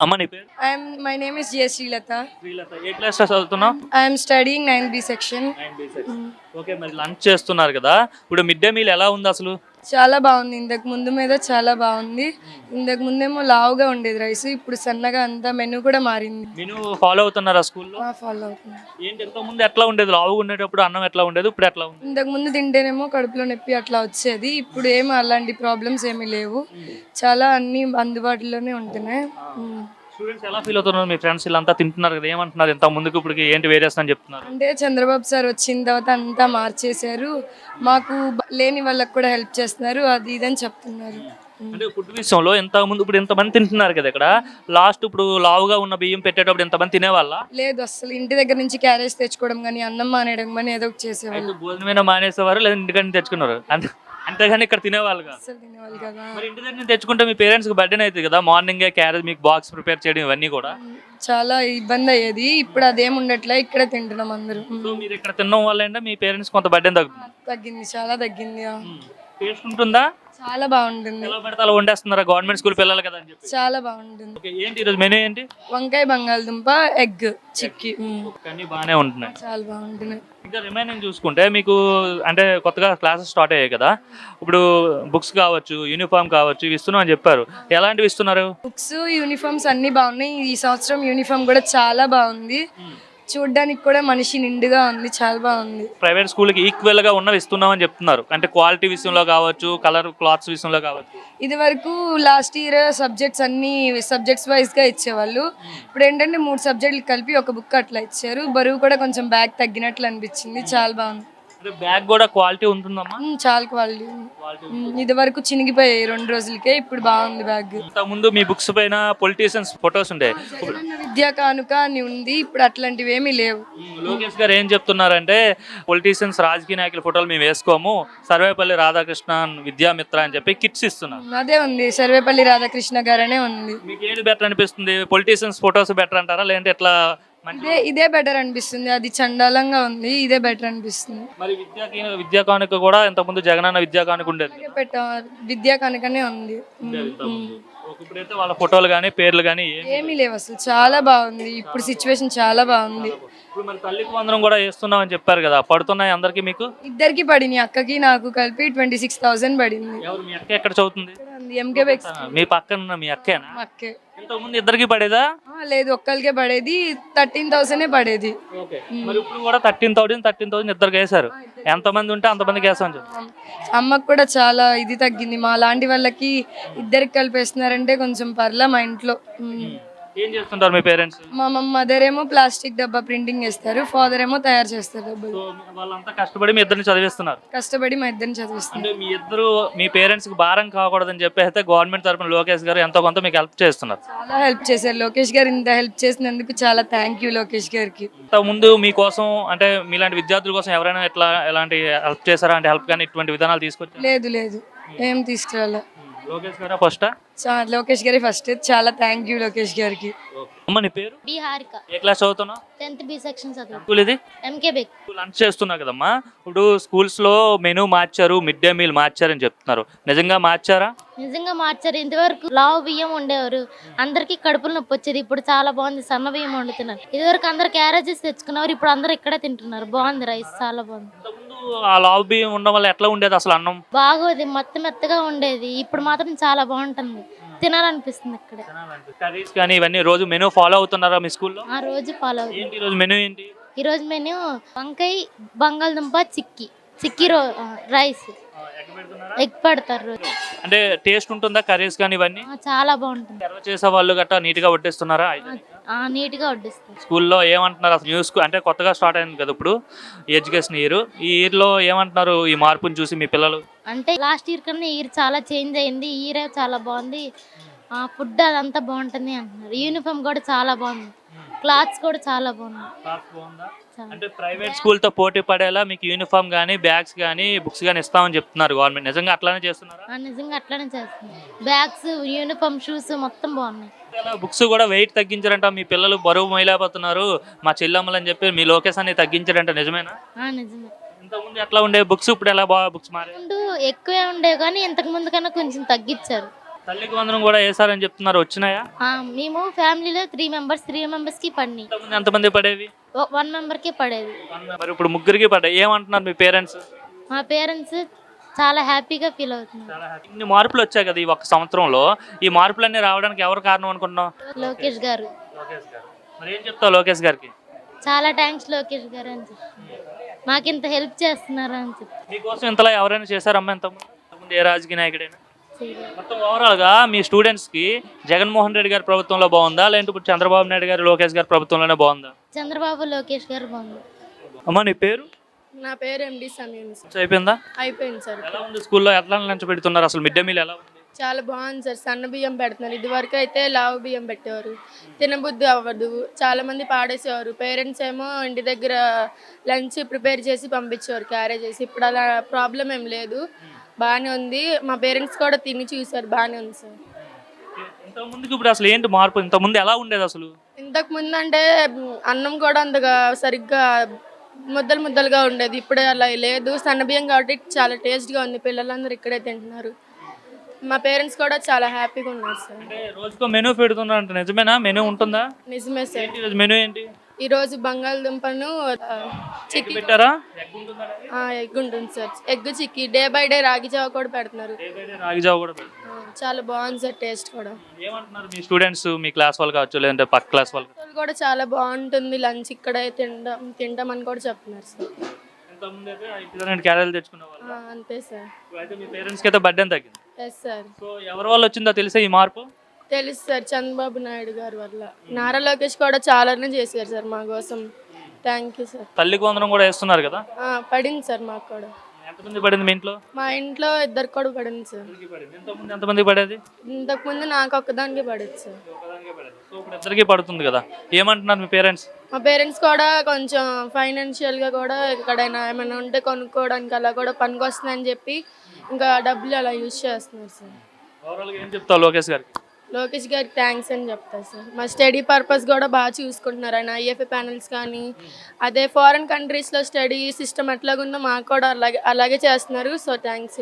అమ్మ నీ పేరు I'm my name is J. Srilata. Srilata A class చదువుతున్నావు I am studying 9B section. Okay మరి లంచ్ చేస్తున్నారు కదా ఇప్పుడు మిడ్ డే మీల్ ఎలా ఉంది అసలు చాలా బాగుంది. ఇంతకు ముందు మీద చాలా బాగుంది. ఇంతకు ముందేమో లావుగా ఉండేది రైస్. ఇప్పుడు సన్నగా అంతా మెనూ కూడా మారింది. నేను ఫాలో అవుతున్నారా స్కూల్లో? ఫాలో అవుతుంది ఏంటి ఎంతో ముందు ఎట్లా ఉండేది? లావుగా ఉండేటప్పుడు అన్నం ఎట్లా ఉండేది? ఇప్పుడు ఎట్లా ఉంది? ఇంతకు ముందు తింటేనేమో కడుపులో నొప్పి అట్లా వచ్చేది. ఇప్పుడు ఏమి అలాంటి ప్రాబ్లమ్స్ ఏమీ లేవు. చాలా అన్ని అందుబాటులోనే ఉంటున్నాయి. స్టూడెంట్స్ ఎలా ఫీల్ అవుతున్నారు? మీ ఫ్రెండ్స్ వీళ్ళంతా తింటున్నారు కదా ఏమంటున్నారు? ఎంత ముందుకు ఇప్పుడు ఏంటి వేరేస్తా అని చెప్తున్నారు? అంటే చంద్రబాబు సార్ వచ్చిన తర్వాత అంతా మార్చేశారు. మాకు లేని వాళ్ళకి కూడా హెల్ప్ చేస్తున్నారు. అది ఇదని చెప్తున్నారు. అంటే ఫుడ్ విషయంలో ఎంత ముందు ఇప్పుడు ఇంతమంది తింటున్నారు కదా ఇక్కడ. లాస్ట్ ఇప్పుడు లావుగా ఉన్న బియ్యం పెట్టేటప్పుడు ఎంతమంది తినేవాళ్ళ? లేదు అసలు ఇంటి దగ్గర నుంచి క్యారేజ్ తెచ్చుకోవడం కానీ అన్నం మానేయడం కానీ ఏదో ఒకటి చేసేవాళ్ళు. భోజనమైనా మానేసేవారు? లేదా ఇంటికాడ తెచ్చుకున్నారు? అంతే. అంతేగాని ఇక్కడ తినేవాళ్ళుగా. అసలు తినేవాళ్ళు కదా. మరి ఇంటి దగ్గర నుంచి తెచ్చుకుంటే మీ పేరెంట్స్కి బర్త్డే అవుతుంది కదా? మార్నింగ్ క్యారేజ్ మీకు బాక్స్ ప్రిపేర్ చేయడం ఇవన్నీ కూడా. చాలా ఇబ్బంది అయ్యేది. ఇప్పుడు అదేం ఉండట్లే ఇక్కడే తింటున్నాం అందరూ. సో మీరు ఇక్కడ తినడం వల్ల మీ పేరెంట్స్ కొంత బర్త్డే తగ్గుతుంది. తగ్గింది చాలా తగ్గింది. టేస్ట్ ఉంటుందా? చాలా బాగుంటుంది. ఎలా పెడితే అలా వండేస్తున్నారా? గవర్నమెంట్ స్కూల్ పిల్లలు కదా అని చెప్పి. చాలా బాగుంటుంది. ఓకే ఏంటి ఈరోజు మెనూ ఏంటి? వంకాయ బంగాళదుంప ఎగ్ చిక్కీ. కానీ బాగానే ఉంటున్నాయి. చాలా ఇంకా రిమైనింగ్ చూసుకుంటే మీకు అంటే కొత్తగా క్లాసెస్ స్టార్ట్ అయ్యాయి కదా? ఇప్పుడు బుక్స్ కావచ్చు యూనిఫామ్ కావచ్చు ఇవి ఇస్తున్నాం అని చెప్పారు. ఎలాంటివి ఇస్తున్నారు? బుక్స్ యూనిఫామ్స్ అన్ని బాగున్నాయి. ఈ సంవత్సరం యూనిఫామ్ కూడా చాలా బాగుంది. చూడ్డానికి కూడా మనిషి నిండుగా ఉంది చాలా బాగుంది. ప్రైవేట్ స్కూల్కి ఈక్వల్గా ఉన్నవి ఇస్తున్నాం అని చెప్తున్నారు. అంటే క్వాలిటీ విషయంలో కావచ్చు కలర్ క్లాత్స్ విషయంలో కావచ్చు. ఇది వరకు లాస్ట్ ఇయర్ సబ్జెక్ట్స్ అన్ని సబ్జెక్ట్స్ వైజ్గా ఇచ్చేవాళ్ళు. ఇప్పుడు ఏంటంటే మూడు సబ్జెక్టులు కలిపి ఒక బుక్ అట్లా ఇచ్చారు. బరువు కూడా కొంచెం బ్యాగ్ తగ్గినట్లు అనిపించింది. చాలా బాగుంది. అంటే బ్యాగ్ కూడా క్వాలిటీ ఉంటుందమ్మా? ఉమ్, చాలా క్వాలిటీ ఇది వరకు చినిగిపోయాయి రెండు రోజులకే ఇప్పుడు బాగుంది బ్యాగ్. ముందు మీ బుక్స్ పైన పొలిటీషియన్స్ ఫొటోస్ ఉండే. జగనన్న విద్యా కానుక అని ఉంది ఇప్పుడు అట్లాంటివి ఏమీ లేవు. లోకేష్ గారు ఏం చెప్తున్నారంటే పొలిటీషియన్స్ రాజకీయ నాయకుల ఫోటోలు మేము వేసుకోము సర్వేపల్లి రాధాకృష్ణన్ విద్యామిత్ర అని చెప్పి కిట్స్ ఇస్తున్నారు. అదే ఉంది సర్వేపల్లి రాధాకృష్ణ గారనే ఉంది. మీకు ఏది బెటర్ అనిపిస్తుంది? పొలిటీషియన్స్ ఫొటోస్ బెటర్ అంటారా? లేదంటే ఎట్లా ఇదే ఇదే బెటర్ అనిపిస్తుంది. అది చండాలంగా ఉంది ఇదే బెటర్ అనిపిస్తుంది. మరి విద్యా కానుక కూడా ఇంత ముందు జగనన్న విద్యా కానుక ఉండేది. ఇదే పెట్ట విద్యా కనుకనే ఉంది. ఇప్పుడైతే వాళ్ళ ఫోటోలు కానీ పేర్లు కానీ ఏమీ లేవు అసలు. చాలా బాగుంది. ఇప్పుడు సిచ్యువేషన్ చాలా బాగుంది. ఇప్పుడు మరి తల్లికి వందనం కూడా వేస్తున్నాం అని చెప్పారు కదా. పడుతున్నాయి అందరికి మీకు? ఇద్దరికి పడింది అక్కకి నాకు కలిపి ట్వంటీ సిక్స్ థౌసండ్ పడింది. ఎవరు మీ అక్క ఎక్కడ చదువుతుంది? ఎంకే బెక్స్ మీ పక్కన ఉన్న మీ అక్కేనా? అక్కే. ఇంతకు ముందు ఇద్దరికి పడేదా? లేదు ఒక్కరికే పడేది. థర్టీన్ థౌసండే పడేది. మరి ఇప్పుడు కూడా థర్టీన్ థౌసండ్ థర్టీన్ థౌసండ్ ఇద్దరికి వేశారు. ఎంతమంది ఉంటే అంతమందికి చెప్పి. అమ్మకు కూడా చాలా ఇది తగ్గింది. మా లాంటి వాళ్ళకి ఇద్దరికి కలిపేస్తున్నారంటే కొంచెం పర్లా మా ఇంట్లో. ఏం చేస్తుంటారు మీ పేరెంట్స్? మా మదర్ ఏమో ప్లాస్టిక్ డబ్బా ప్రింటింగ్ చేస్తారు ఫాదర్ ఏమో తయారు చేస్తారు డబ్బులు. వాళ్ళంతా కష్టపడి మీ ఇద్దరిని చదివిస్తున్నారు? కష్టపడి మా ఇద్దరిని చదివిస్తారు అంటే మీ ఇద్దరు మీ పేరెంట్స్కి భారం కాకూడదని చెప్పి అయితే గవర్నమెంట్ తరపున లోకేష్ గారు ఎంతో కొంత మీకు హెల్ప్ చేస్తున్నారు. చాలా హెల్ప్ చేశారు. లోకేష్ గారు ఇంత హెల్ప్ చేసినందుకు చాలా థ్యాంక్ యూ లోకేష్ గారికి. ఇంత ముందు మీకోసం అంటే మీలాంటి విద్యార్థుల కోసం ఎవరైనా ఎట్లా ఎలాంటి హెల్ప్ చేశారా? అంటే హెల్ప్ కానీ ఇటువంటి విధానాలు తీసుకొచ్చారు? లేదు లేదు. ఏం తీసుకురాలే. లోకేష్ గారా ఫస్ట్ లోకేష్ గారి ఫస్ట్ చాలా థ్యాంక్ యూ లోకేష్ గారికి. అమ్మ నీ పేరు? బీహారిక. ఏ క్లాస్ చదువుతున్నావు? టెన్త్ బి సెక్షన్ స్కూల్ ఇది? ఎంకే బెక్ లంచ్ చేస్తున్నావు కదమ్మా. ఇప్పుడు స్కూల్స్లో మెనూ మార్చారు మిడ్ డే మీల్ మార్చారని చెప్తున్నారు. నిజంగా మార్చారా? నిజంగా మార్చారు. ఇంతవరకు లావు బియ్యం ఉండేవారు అందరికి కడుపులు నొప్పి వచ్చేది. ఇప్పుడు చాలా బాగుంది. సన్న బియ్యం వండుతున్నారు. ఇదివరకు అందరు క్యారేజెస్ తెచ్చుకున్నారు ఇప్పుడు అందరు ఇక్కడే తింటున్నారు. బాగుంది రైస్. చాలా బాగుంది. ఆ బియ్యం ఉండడం వల్ల ఎట్లా ఉండేది అసలు అన్నం? బాగోది మెత్త మెత్తగా ఉండేది. ఇప్పుడు మాత్రం చాలా బాగుంటుంది. తినాలనిపిస్తుంది ఇక్కడే కర్రీస్ కానీ ఇవన్నీ రోజు మెనూ ఫాలో అవుతున్నారా మీ స్కూల్లో? ఆ రోజు ఫాలో అవుతుంది ఏంటి రోజు మెనూ ఏంటి? ఈ రోజు మెను వంకాయ బంగాళదుంప చిక్కి. చిక్కి రో రైస్. ఎగ్ పెడతారు రోజు. అంటే టేస్ట్ ఉంటుందా కర్రీస్ కానీ ఇవన్నీ? ఆ, చాలా బాగుంటుంది. సర్వ్ చేసే వాళ్ళు గట్టా నీట్గా వడ్డిస్తున్నారా? ఆ, నీట్గా వడ్డిస్తారు. స్కూల్లో ఏమంటున్నారు? అసలు న్యూస్ అంటే కొత్తగా స్టార్ట్ అయింది కదా ఇప్పుడు ఎడ్యుకేషన్ ఇయర్. ఈ ఇయర్లో ఏమంటున్నారు ఈ మార్పుని చూసి మీ పిల్లలు? అంటే లాస్ట్ ఇయర్ కన్నా ఇయర్ చాలా చేంజ్ అయింది. ఈ ఇయర్ చాలా బాగుంది. ఆ ఫుడ్ అదంతా బాగుంటుంది అంటున్నారు. యూనిఫామ్ కూడా చాలా బాగుంది. క్లాత్స్ కూడా చాలా బాగుంది. అంటే ప్రైవేట్ స్కూల్తో పోటీ పడేలా మీకు యూనిఫామ్ కానీ బ్యాగ్స్ కానీ బుక్స్ కానీ ఇస్తామని చెప్తున్నారు గవర్నమెంట్. నిజంగా అట్లానే చేస్తున్నారా? నిజంగా అట్లానే చేస్తుంది బ్యాగ్స్ యూనిఫామ్ షూస్ మొత్తం బాగున్నాయి. బుక్స్ కూడా వెయిట్ తగ్గించారంట. మీ పిల్లలు బరువు మొయలేకపోతున్నారు మా చెల్లమ్మలు అని చెప్పి మీ లొకేషన్ తగ్గించారంట నిజమేనా? నిజమే. ఇంతకుముందు ఎట్లా ఉండే బుక్స్? ఇప్పుడు ఎలా బాగా బుక్స్ మారే ఎక్కువే ఉండేవి కానీ ఇంతకు ముందు కన్నా కొంచెం తగ్గించారు. తల్లికి వందనం కూడా వేసారని చెప్తున్నారు. వచ్చినాయా? ఆ, మేము ఫ్యామిలీలో త్రీ మెంబర్స్ త్రీ మెంబర్స్కి పడినాయి. ఇంతకుముందు ఎంతమంది పడేవి? వన్ మెంబర్కే పడేది. మరి ఇప్పుడు ముగ్గురికి పడ్డాయి. ఏమంటున్నారు మీ పేరెంట్స్? మా పేరెంట్స్ చాలా హ్యాపీగా ఫీల్ అవుతున్నారు. ఇన్ని మార్పులు వచ్చాయి కదా ఈ ఒక్క సంవత్సరంలో. ఈ మార్పులన్నీ రావడానికి ఎవరు కారణం అనుకున్నావు లోకేష్ గారు. లోకేష్ గారు. మరి ఏం చెప్తావు లోకేష్ గారికి? చాలా థ్యాంక్స్ లోకేష్ గారు అని చెప్పి. మాకు ఇంత హెల్ప్ చేస్తున్నారు అని చెప్పి. మీకోసం ఇంతలా ఎవరైనా చేశారమ్మా ఇంతకుముందు? ఇంతకుముందు ఏ రాజకీయ నాయకుడైనా. మొత్తం ఓవరాల్గా మీ స్టూడెంట్స్కి జగన్మోహన్ రెడ్డి గారి ప్రభుత్వంలో బాగుందా? లేదంటే ఇప్పుడు చంద్రబాబు నాయుడు గారు లోకేష్ గారి ప్రభుత్వంలోనే బాగుందా? చంద్రబాబు లోకేష్ గారు బాగుంది. అమ్మా నీ పేరు? నా పేరు ఎండి సమీన్ సార్ అయిపోయిందా? అయిపోయింది సార్. ఎలా ఉంది స్కూల్లో? ఎట్లా లంచ్ పెడుతున్నారు అసలు? మిడ్ డే మీల్ ఎలా ఉంది? చాలా బాగుంది సార్. సన్న బియ్యం పెడుతున్నారు. ఇదివరకు అయితే లావు బియ్యం పెట్టేవారు. తినబుద్ధి అవ్వదు. చాలా మంది పాడేసేవారు. పేరెంట్స్ ఏమో ఇంటి దగ్గర లంచ్ ప్రిపేర్ చేసి పంపించేవారు క్యారేజ్ చేసి. ఇప్పుడు అలా ప్రాబ్లం ఏం లేదు. బాగానే ఉంది. మా పేరెంట్స్ కూడా తిని చూసారు బాగానే ఉంది సార్. ఇంత ముందుకు ఇప్పుడు అసలు ఏంటి మార్పు? ఇంత ముందు ఎలా ఉండేది అసలు? ఇంతకు ముందు అంటే అన్నం కూడా అంతగా సరిగ్గా ముద్దలు ముద్దలుగా ఉండేది. ఇప్పుడు అలా లేదు. సన్నబియ్యం కాబట్టి చాలా టేస్ట్గా ఉంది. పిల్లలందరూ ఇక్కడే తింటున్నారు. మా పేరెంట్స్ కూడా చాలా హ్యాపీగా ఉన్నారు సార్. అంటే రోజుకో మెనూ పెడుతున్నారు అంటే నిజమేనా? మెనూ ఉంటుందా? నిజమే సార్. మెనూ ఏంటి? ఈరోజు బంగాళదుంపను చిక్కీ పెట్టారా ఎగ్ ఉంటుందా sir. Egg chikki. Day by day ragi జావ కూడా పెడుతున్నారు. రాగి జావ కూడా చాలా బాగుంది సార్ టేస్ట్ కూడా. ఏమంటున్నారు మీ స్టూడెంట్స్ మీ క్లాస్ వాళ్ళు కావచ్చు లేదంటే పక్క క్లాస్ వాళ్ళు. వాళ్ళు కూడా చాలా బాగుంటుంది. లంచ్ ఇక్కడే తింటాం తింటామని కూడా చెప్తున్నారు సార్. క్యారెలు వాళ్ళు. అంతే సార్. అయితే మీ పేరెంట్స్కి అయితే బడ్డెన్ తగ్గింది. ఎస్ సార్ సో ఎవరి వల్ల వచ్చిందో తెలిసే ఈ మార్పు? తెలుసు సార్ చంద్రబాబు నాయుడు గారి వల్ల. నారా లోకేష్ కూడా చాలానే చేశారు సార్ మా కోసం. థ్యాంక్ యూ సార్ తల్లికి వందనం కూడా వేస్తున్నారు కదా? ఆ, పడింది సార్ మాకు కూడా. ఎంతమంది పడింది మీ ఇంట్లో? మా ఇంట్లో ఇద్దరికి కూడా పడింది సార్. ఎంతమంది ఎంతమంది పడేది? ఇంతకుముందు నాకు ఒక్కదానికి పడింది సార్. సో ఇప్పుడు ఇద్దరికి పడుతుంది కదా? ఏమంటున్నారు మీ పేరెంట్స్? మా పేరెంట్స్ కూడా కొంచెం ఫైనాన్షియల్గా కూడా ఎక్కడైనా ఏమైనా ఉంటే కొనుక్కోవడానికి అలా కూడా పనికి వస్తుందని చెప్పి ఇంకా డబ్బులు అలా యూజ్ చేస్తున్నారు సార్. ఓవరాల్గా ఏం చెప్తావు లోకేష్ గారికి? లోకేష్ గారికి థ్యాంక్స్ అని చెప్తా సార్. మా స్టడీ పర్పస్ కూడా బాగా చూసుకుంటున్నారు. ఆయన ఐఎఫ్ఏ ప్యానల్స్ కానీ అదే ఫారెన్ కంట్రీస్లో స్టడీ సిస్టమ్ ఎట్లాగుందో మాకు కూడా అలాగే అలాగే చేస్తున్నారు. So thanks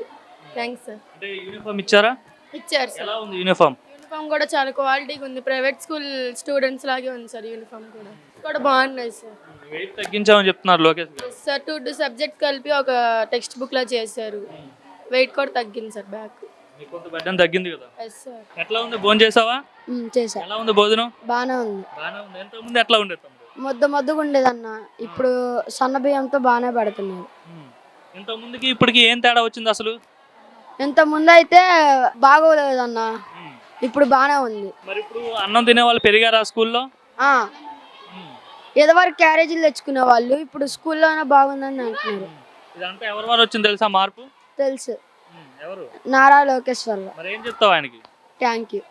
thanks sir. అంటే యూనిఫామ్ ఇచ్చారా? ఇచ్చారు సార్. ఎలా ఉంది యూనిఫామ్? యూనిఫామ్ కూడా చాలా క్వాలిటీగా ఉంది. ప్రైవేట్ స్కూల్ స్టూడెంట్స్ లాగే ఉంది సార్ యూనిఫామ్ కూడా. కూడా బాగున్నాయి సార్. వెయిట్ తగ్గించామని చెప్తున్నారు లోకేష్ గారు. సార్ టూ టూ సబ్జెక్ట్ కలిపి ఒక టెక్స్ట్ బుక్లా చేశారు. వెయిట్ కూడా తగ్గింది సార్ బ్యాక్. కొంత బడ్డెన్ తగ్గింది కదా. ఎట్లా ఉంది? భోజనం చేసావా? చేసా ఎలా ఉంది భోజనం? బాగానే ఉంది. బాగానే ఉంది. ఎంత ముందు ఎట్లా ఉండేది తమ్ముడు? ముద్ద ముద్దగా ఉండేదన్న. ఇప్పుడు సన్న బియ్యంతో బాగానే పెడుతున్నారు ఇంత ముందుకి ఇప్పటికి ఏం తేడా వచ్చింది అసలు? ఇంత ముందు అయితే బాగోలేదన్న ఇప్పుడు బాగానే ఉంది. మరి ఇప్పుడు అన్నం తినే వాళ్ళు పెరిగారా స్కూల్లో? ఆ, ఇదివరకు క్యారేజీలు తెచ్చుకునే వాళ్ళు ఇప్పుడు స్కూల్లోనే బాగుందని అంటున్నారు. ఇదంతా ఎవరి వల్ల వచ్చింది తెలుసా మార్పు? తెలుసు. నారా లోకేష్ వల్ల మరి ఏం చెప్తావు ఆయనకి? Thank you